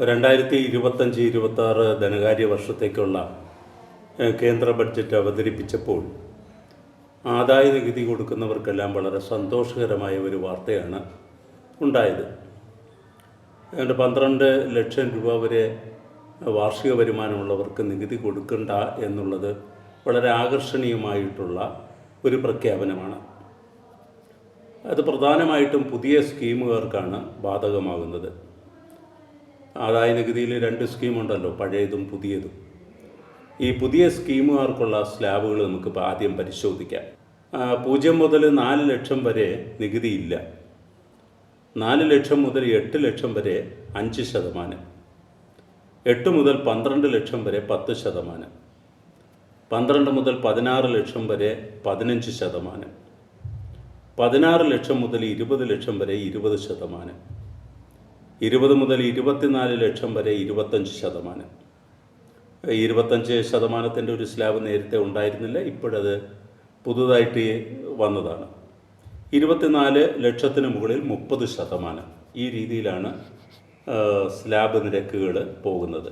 രണ്ടായിരത്തി ഇരുപത്തഞ്ച് ഇരുപത്തി ആറ് ധനകാര്യ വർഷത്തേക്കുള്ള കേന്ദ്ര ബഡ്ജറ്റ് അവതരിപ്പിച്ചപ്പോൾ ആദായ നികുതി കൊടുക്കുന്നവർക്കെല്ലാം വളരെ സന്തോഷകരമായ ഒരു വാർത്തയാണ് ഉണ്ടായത്. ഏതാണ്ട് പന്ത്രണ്ട് ലക്ഷം രൂപ വരെ വാർഷിക വരുമാനമുള്ളവർക്ക് നികുതി കൊടുക്കണ്ട എന്നുള്ളത് വളരെ ആകർഷണീയമായിട്ടുള്ള ഒരു പ്രഖ്യാപനമാണ്. അത് പ്രധാനമായിട്ടും പുതിയ സ്കീമുകാർക്കാണ് ബാധകമാകുന്നത്. ആദായ നികുതിയിൽ രണ്ട് സ്കീമുണ്ടല്ലോ പഴയതും പുതിയതും. ഈ പുതിയ സ്കീമുകാർക്കുള്ള സ്ലാബുകൾ നമുക്ക് ആദ്യം പരിശോധിക്കാം. പൂജ്യം മുതൽ നാല് ലക്ഷം വരെ നികുതിയില്ല നാല് ലക്ഷം മുതൽ എട്ട് ലക്ഷം വരെ അഞ്ച് ശതമാനം. എട്ട് മുതൽ പന്ത്രണ്ട് ലക്ഷം വരെ പത്ത് ശതമാനം. പന്ത്രണ്ട് മുതൽ പതിനാറ് ലക്ഷം വരെ പതിനഞ്ച് ശതമാനം. പതിനാറ് ലക്ഷം മുതൽ ഇരുപത് ലക്ഷം വരെ ഇരുപത് ശതമാനം. ഇരുപത് മുതൽ ഇരുപത്തിനാല് ലക്ഷം വരെ ഇരുപത്തഞ്ച് ശതമാനം. ഇരുപത്തഞ്ച് ശതമാനത്തിന്റെ ഒരു സ്ലാബ് നേരത്തെ ഉണ്ടായിരുന്നില്ല ഇപ്പോഴത് പുതുതായിട്ട് വന്നതാണ്. ഇരുപത്തിനാല് ലക്ഷത്തിന് മുകളിൽ മുപ്പത് ശതമാനം ഈ രീതിയിലാണ് സ്ലാബ് നിരക്കുകൾ പോകുന്നത്.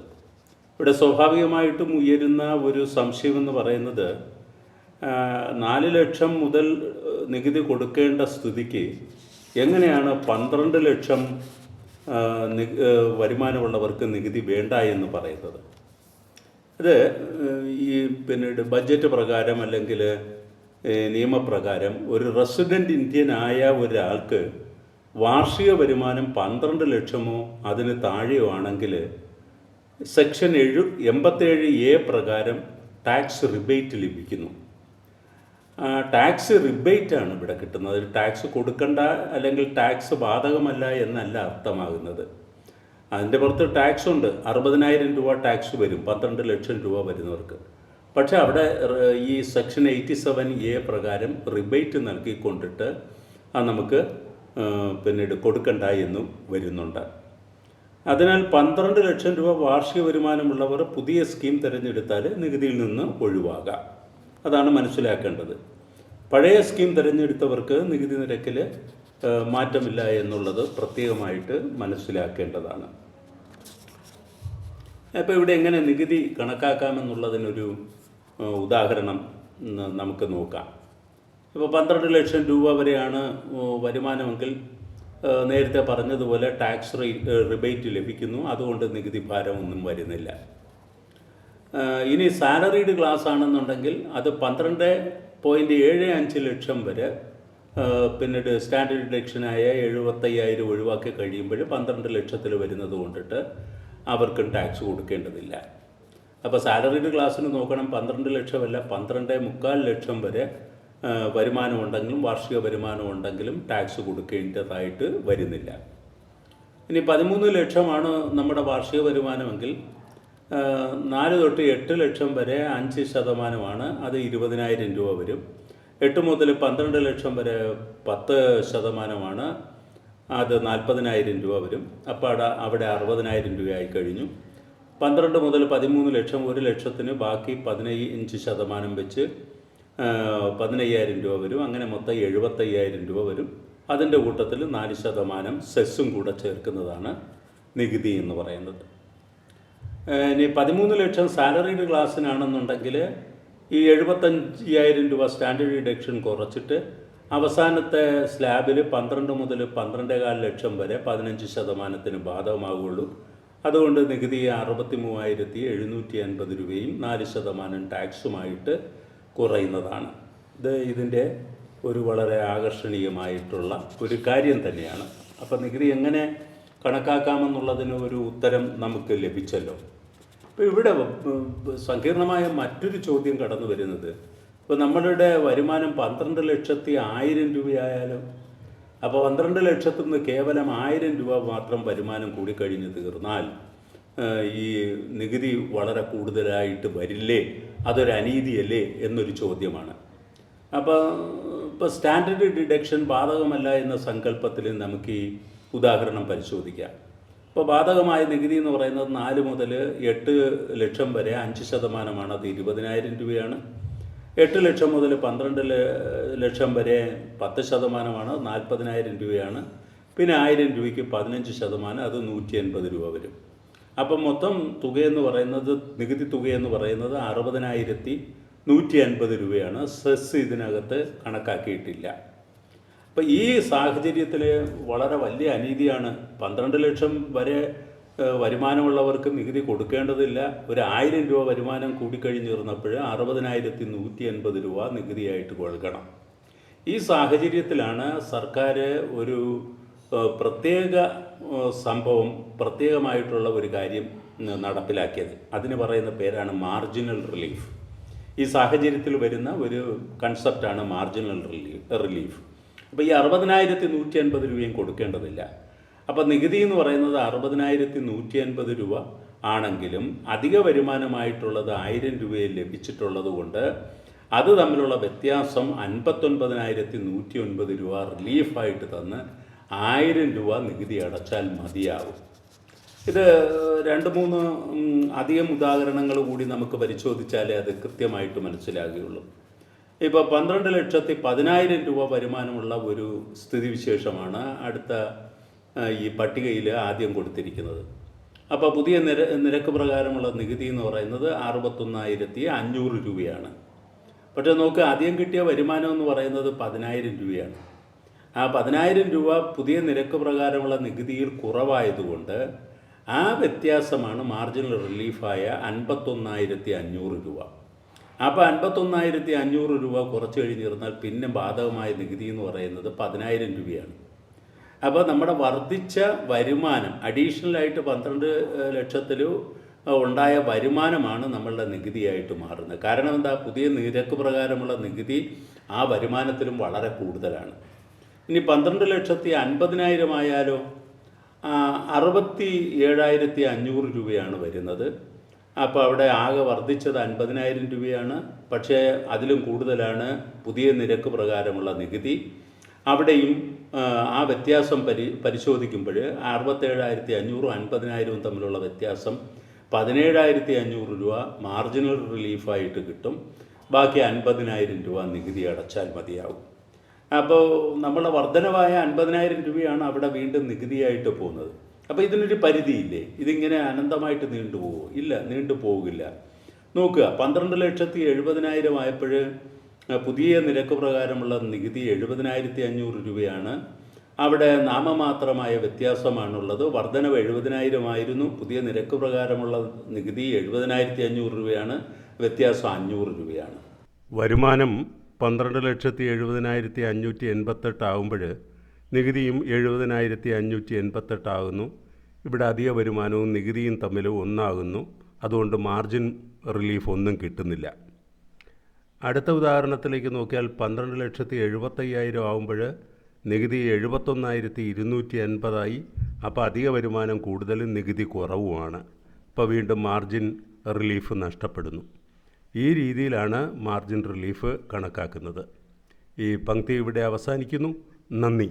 ഇവിടെ സ്വാഭാവികമായിട്ടും ഉയരുന്ന ഒരു സംശയമെന്ന് പറയുന്നത് നാല് ലക്ഷം മുതൽ നികുതി കൊടുക്കേണ്ട സ്ഥിതിക്ക് എങ്ങനെയാണ് പന്ത്രണ്ട് ലക്ഷം വരുമാനമുള്ളവർക്ക് നികുതി വേണ്ട എന്ന് പറയുന്നത്. അത് ഈ പിന്നീട് ബഡ്ജറ്റ് പ്രകാരം അല്ലെങ്കിൽ നിയമപ്രകാരം ഒരു റെസിഡന്റ് ഇന്ത്യൻ ആയ ഒരാൾക്ക് വാർഷിക വരുമാനം പന്ത്രണ്ട് ലക്ഷമോ അതിന് താഴെയോ ആണെങ്കിൽ സെക്ഷൻ എഴു എൺപത്തേഴ് എ പ്രകാരം ടാക്സ് റിബേറ്റ് ലഭിക്കുന്നു. ടാക്സ് റിബേറ്റ് ആണ് ഇവിടെ കിട്ടുന്നത്. ടാക്സ് കൊടുക്കണ്ട അല്ലെങ്കിൽ ടാക്സ് ബാധകമല്ല എന്നല്ല അർത്ഥമാകുന്നത്. അതിന്റെ പുറത്ത് ടാക്സ് ഉണ്ട്. അറുപതിനായിരം രൂപ ടാക്സ് വരും. പന്ത്രണ്ട് ലക്ഷം രൂപ വരുന്നവർക്ക്. പക്ഷെ അവിടെ ഈ സെക്ഷൻ എയ്റ്റി സെവൻ എ പ്രകാരം റിബേറ്റ് നൽകിക്കൊണ്ടിട്ട് അത് നമുക്ക് പിന്നീട് കൊടുക്കണ്ട എന്നും വരുന്നുണ്ട്. അതിനാൽ പന്ത്രണ്ട് ലക്ഷം രൂപ വാർഷിക വരുമാനമുള്ളവർ പുതിയ സ്കീം തിരഞ്ഞെടുത്താൽ നികുതിയിൽ നിന്ന് ഒഴിവാകാം. അതാണ് മനസ്സിലാക്കേണ്ടത്. പഴയ സ്കീം തിരഞ്ഞെടുത്തവർക്ക് നികുതി നിരക്കിൽ മാറ്റമില്ല എന്നുള്ളത് പ്രത്യേകമായിട്ട് മനസ്സിലാക്കേണ്ടതാണ്. അപ്പോൾ ഇവിടെ എങ്ങനെ നികുതി കണക്കാക്കാമെന്നുള്ളതിനൊരു ഉദാഹരണം നമുക്ക് നോക്കാം. ഇപ്പോൾ പന്ത്രണ്ട് ലക്ഷം രൂപ വരെയാണ് വരുമാനമെങ്കിൽ നേരത്തെ പറഞ്ഞതുപോലെ ടാക്സ് റേറ്റ് റിബേറ്റ് ലഭിക്കുന്നു. അതുകൊണ്ട് നികുതി ഭാരമൊന്നും വരുന്നില്ല. ഇനി സാലറീഡ് ക്ലാസ് ആണെന്നുണ്ടെങ്കിൽ അത് പന്ത്രണ്ട് പോയിന്റ് ഏഴ് അഞ്ച് ലക്ഷം വരെ പിന്നെ പിന്നീട് സ്റ്റാൻഡേർഡ് ഡിഡക്ഷനായ എഴുപത്തയ്യായിരം ഒഴിവാക്കി കഴിയുമ്പോൾ പന്ത്രണ്ട് ലക്ഷത്തിൽ വരുന്നത് കൊണ്ടിട്ട് അവർക്കും ടാക്സ് കൊടുക്കേണ്ടതില്ല. അപ്പോൾ സാലറീഡ് ക്ലാസ്സിന് നോക്കണം പന്ത്രണ്ട് ലക്ഷമല്ല പന്ത്രണ്ട് മുക്കാൽ ലക്ഷം വരെ വരുമാനം ഉണ്ടെങ്കിലും വാർഷിക വരുമാനം ഉണ്ടെങ്കിലും ടാക്സ് കൊടുക്കേണ്ടതായിട്ട് വരുന്നില്ല. ഇനി പതിമൂന്ന് ലക്ഷമാണ് നമ്മുടെ വാർഷിക വരുമാനമെങ്കിൽ നാല് തൊട്ട് എട്ട് ലക്ഷം വരെ അഞ്ച് ശതമാനമാണ്. അത് ഇരുപതിനായിരം രൂപ വരും. എട്ട് മുതൽ പന്ത്രണ്ട് ലക്ഷം വരെ പത്ത് ശതമാനമാണ്. അത് നാൽപ്പതിനായിരം രൂപ വരും. അപ്പോൾ അവിടെ അവിടെ അറുപതിനായിരം രൂപയായി കഴിഞ്ഞു. പന്ത്രണ്ട് മുതൽ പതിമൂന്ന് ലക്ഷം ഒരു ലക്ഷത്തിന് ബാക്കി പതിനഞ്ച് ശതമാനം വെച്ച് പതിനയ്യായിരം രൂപ വരും. അങ്ങനെ മൊത്തം എഴുപത്തയ്യായിരം രൂപ വരും. അതിന്റെ കൂട്ടത്തിൽ നാല് ശതമാനം സെസ്സും കൂടെ ചേർക്കുന്നതാണ് നികുതി എന്ന് പറയുന്നത്. ഇനി പതിമൂന്ന് ലക്ഷം സാലറീഡ് ക്ലാസ്സിനാണെന്നുണ്ടെങ്കിൽ ഈ എഴുപത്തഞ്ചായിരം രൂപ സ്റ്റാൻഡേർഡ് ഡിഡക്ഷൻ കുറച്ചിട്ട് അവസാനത്തെ സ്ലാബിൽ പന്ത്രണ്ട് മുതൽ പന്ത്രണ്ടേകാൽ ലക്ഷം വരെ പതിനഞ്ച് ശതമാനത്തിന് ബാധകമാകുള്ളൂ അതുകൊണ്ട് നികുതി അറുപത്തി മൂവായിരത്തി എഴുന്നൂറ്റി അൻപത് രൂപയും നാല് ശതമാനം ടാക്സുമായിട്ട് കുറയുന്നതാണ്. ഇത് ഇതിന്റെ ഒരു വളരെ ആകർഷണീയമായിട്ടുള്ള ഒരു കാര്യം തന്നെയാണ്. അപ്പോൾ നികുതി എങ്ങനെ കണക്കാക്കാമെന്നുള്ളതിന് ഒരു ഉത്തരം നമുക്ക് ലഭിച്ചല്ലോ. ഇപ്പോൾ ഇവിടെ സങ്കീർണമായ മറ്റൊരു ചോദ്യം കടന്നു വരുന്നത് ഇപ്പോൾ നമ്മളുടെ വരുമാനം പന്ത്രണ്ട് ലക്ഷത്തി ആയിരം രൂപയായാലും അപ്പോൾ പന്ത്രണ്ട് ലക്ഷത്തിൽ നിന്ന് കേവലം ആയിരം രൂപ മാത്രം വരുമാനം കൂടി കഴിഞ്ഞ് തീർന്നാൽ ഈ നികുതി വളരെ കൂടുതലായിട്ട് വരില്ലേ? അതൊരു അനീതിയല്ലേ എന്നൊരു ചോദ്യമാണ്. അപ്പോൾ ഇപ്പോൾ സ്റ്റാൻഡേർഡ് ഡിഡക്ഷൻ ബാധകമല്ല എന്ന സങ്കല്പത്തിൽ നമുക്ക് ഈ ഉദാഹരണം പരിശോധിക്കാം ഇപ്പോൾ ബാധകമായ നികുതി എന്ന് പറയുന്നത് നാല് മുതൽ എട്ട് ലക്ഷം വരെ അഞ്ച് ശതമാനമാണ്. അത് ഇരുപതിനായിരം രൂപയാണ്. എട്ട് ലക്ഷം മുതൽ പന്ത്രണ്ട് ലക്ഷം വരെ പത്ത് ശതമാനമാണ്. നാൽപ്പതിനായിരം രൂപയാണ്. പിന്നെ ആയിരം രൂപയ്ക്ക് പതിനഞ്ച് ശതമാനം അത് നൂറ്റി എൺപത് രൂപ വരും. അപ്പം മൊത്തം തുകയെന്ന് പറയുന്നത് നികുതി തുകയെന്ന് പറയുന്നത് അറുപതിനായിരത്തി നൂറ്റി അൻപത് രൂപയാണ്. സെസ് ഇതിനകത്ത് കണക്കാക്കിയിട്ടില്ല. അപ്പം ഈ സാഹചര്യത്തിൽ വളരെ വലിയ അനീതിയാണ്. പന്ത്രണ്ട് ലക്ഷം വരെ വരുമാനമുള്ളവർക്ക് നികുതി കൊടുക്കേണ്ടതില്ല. ഒരു ആയിരം രൂപ വരുമാനം കൂടിക്കഴിഞ്ഞിരുന്നപ്പോൾ അറുപതിനായിരത്തി നൂറ്റി അൻപത് രൂപ നികുതിയായിട്ട് കൊടുക്കണം. ഈ സാഹചര്യത്തിലാണ് സർക്കാർ ഒരു പ്രത്യേക സംഭവം പ്രത്യേകമായിട്ടുള്ള ഒരു കാര്യം നടപ്പിലാക്കിയത്. അതിന് പറയുന്ന പേരാണ് മാർജിനൽ റിലീഫ്. ഈ സാഹചര്യത്തിൽ വരുന്ന ഒരു കൺസെപ്റ്റാണ് മാർജിനൽ റിലീഫ് റിലീഫ്. അപ്പോൾ ഈ അറുപതിനായിരത്തി നൂറ്റി അൻപത് രൂപയും കൊടുക്കേണ്ടതില്ല. അപ്പോൾ നികുതി എന്ന് പറയുന്നത് അറുപതിനായിരത്തി നൂറ്റി അൻപത് രൂപ ആണെങ്കിലും അധിക വരുമാനമായിട്ടുള്ളത് ആയിരം രൂപയെ ലഭിച്ചിട്ടുള്ളത് കൊണ്ട് അത് തമ്മിലുള്ള വ്യത്യാസം അൻപത്തൊൻപതിനായിരത്തി നൂറ്റി ഒൻപത് രൂപ റിലീഫായിട്ട് തന്ന് ആയിരം രൂപ നികുതി അടച്ചാൽ മതിയാകും ഇത് രണ്ട് മൂന്ന് അധികം ഉദാഹരണങ്ങൾ കൂടി നമുക്ക് പരിശോധിച്ചാലേ അത് കൃത്യമായിട്ട് മനസ്സിലാകുകയുള്ളൂ. ഇപ്പോൾ പന്ത്രണ്ട് ലക്ഷത്തി പതിനായിരം രൂപ വരുമാനമുള്ള ഒരു സ്ഥിതിവിശേഷമാണ് അടുത്ത ഈ പട്ടികയിൽ ആദ്യം കൊടുത്തിരിക്കുന്നത്. അപ്പോൾ പുതിയ നിര നിരക്ക് പ്രകാരമുള്ള നികുതി എന്ന് പറയുന്നത് അറുപത്തൊന്നായിരത്തി അഞ്ഞൂറ് രൂപയാണ്. പക്ഷേ നോക്ക് ആദ്യം കിട്ടിയ വരുമാനം എന്ന് പറയുന്നത് പതിനായിരം രൂപയാണ്. ആ പതിനായിരം രൂപ പുതിയ നിരക്ക് പ്രകാരമുള്ള നികുതിയിൽ കുറവായതുകൊണ്ട് ആ വ്യത്യാസമാണ് മാർജിനൽ റിലീഫായ അൻപത്തൊന്നായിരത്തി അഞ്ഞൂറ് രൂപ. അപ്പോൾ അൻപത്തൊന്നായിരത്തി അഞ്ഞൂറ് രൂപ കുറച്ച് കഴിഞ്ഞിരുന്നാൽ പിന്നെ ബാധകമായ നികുതി എന്ന് പറയുന്നത് പതിനായിരം രൂപയാണ്. അപ്പോൾ നമ്മുടെ വർദ്ധിച്ച വരുമാനം അഡീഷണലായിട്ട് പന്ത്രണ്ട് ലക്ഷത്തിൽ ഉണ്ടായ വരുമാനമാണ് നമ്മളുടെ നികുതിയായിട്ട് മാറുന്നത്. കാരണം എന്താ? പുതിയ നിരക്ക് പ്രകാരമുള്ള നികുതി ആ വരുമാനത്തിലും വളരെ കൂടുതലാണ്. ഇനി പന്ത്രണ്ട് ലക്ഷത്തി അൻപതിനായിരം ആയാലോ അറുപത്തി ഏഴായിരത്തി അഞ്ഞൂറ് രൂപയാണ് വരുന്നത്. അപ്പോൾ അവിടെ ആകെ വർദ്ധിച്ചത് അൻപതിനായിരം രൂപയാണ്. പക്ഷേ അതിലും കൂടുതലാണ് പുതിയ നിരക്ക് പ്രകാരമുള്ള നികുതി. അവിടെയും ആ, വ്യത്യാസം പരി പരിശോധിക്കുമ്പോൾ അറുപത്തേഴായിരത്തി അഞ്ഞൂറും അൻപതിനായിരവും തമ്മിലുള്ള വ്യത്യാസം പതിനേഴായിരത്തി അഞ്ഞൂറ് രൂപ മാർജിനൽ റിലീഫായിട്ട് കിട്ടും. ബാക്കി അൻപതിനായിരം രൂപ നികുതി അടച്ചാൽ മതിയാകും അപ്പോൾ നമ്മളെ വർധനവായ അൻപതിനായിരം രൂപയാണ് അവിടെ വീണ്ടും നികുതിയായിട്ട് പോകുന്നത്. അപ്പോൾ ഇതിനൊരു പരിധിയില്ലേ? ഇതിങ്ങനെ അനന്തമായിട്ട് നീണ്ടുപോകുമോ ഇല്ല നീണ്ടു പോകില്ല നോക്കുക പന്ത്രണ്ട് ലക്ഷത്തി എഴുപതിനായിരം ആയപ്പോൾ പുതിയ നിരക്ക് പ്രകാരമുള്ള നികുതി എഴുപതിനായിരത്തി അഞ്ഞൂറ് രൂപയാണ്. അവിടെ നാമമാത്രമായ വ്യത്യാസമാണുള്ളത്. വർധനവ് എഴുപതിനായിരം ആയിരുന്നു. പുതിയ നിരക്ക് പ്രകാരമുള്ള നികുതി എഴുപതിനായിരത്തി അഞ്ഞൂറ് രൂപയാണ്. വ്യത്യാസം അഞ്ഞൂറ് രൂപയാണ്. വരുമാനം പന്ത്രണ്ട് ലക്ഷത്തി എഴുപതിനായിരത്തി അഞ്ഞൂറ്റി എൺപത്തെട്ട് ആകുമ്പോൾ നികുതിയും എഴുപതിനായിരത്തി അഞ്ഞൂറ്റി എൺപത്തെട്ടാകുന്നു ഇവിടെ അധിക വരുമാനവും നികുതിയും തമ്മിൽ ഒന്നാകുന്നു. അതുകൊണ്ട് മാർജിൻ റിലീഫ് ഒന്നും കിട്ടുന്നില്ല. അടുത്ത ഉദാഹരണത്തിലേക്ക് നോക്കിയാൽ പന്ത്രണ്ട് ലക്ഷത്തി എഴുപത്തയ്യായിരം ആകുമ്പോൾ നികുതി എഴുപത്തൊന്നായിരത്തി ഇരുന്നൂറ്റി അൻപതായി അപ്പോൾ അധിക വരുമാനം കൂടുതലും നികുതി കുറവുമാണ്. അപ്പോൾ വീണ്ടും മാർജിൻ റിലീഫ് നഷ്ടപ്പെടുന്നു. ഈ രീതിയിലാണ് മാർജിൻ റിലീഫ് കണക്കാക്കുന്നത്. ഈ പങ്ക്തി ഇവിടെ അവസാനിക്കുന്നു. നന്ദി.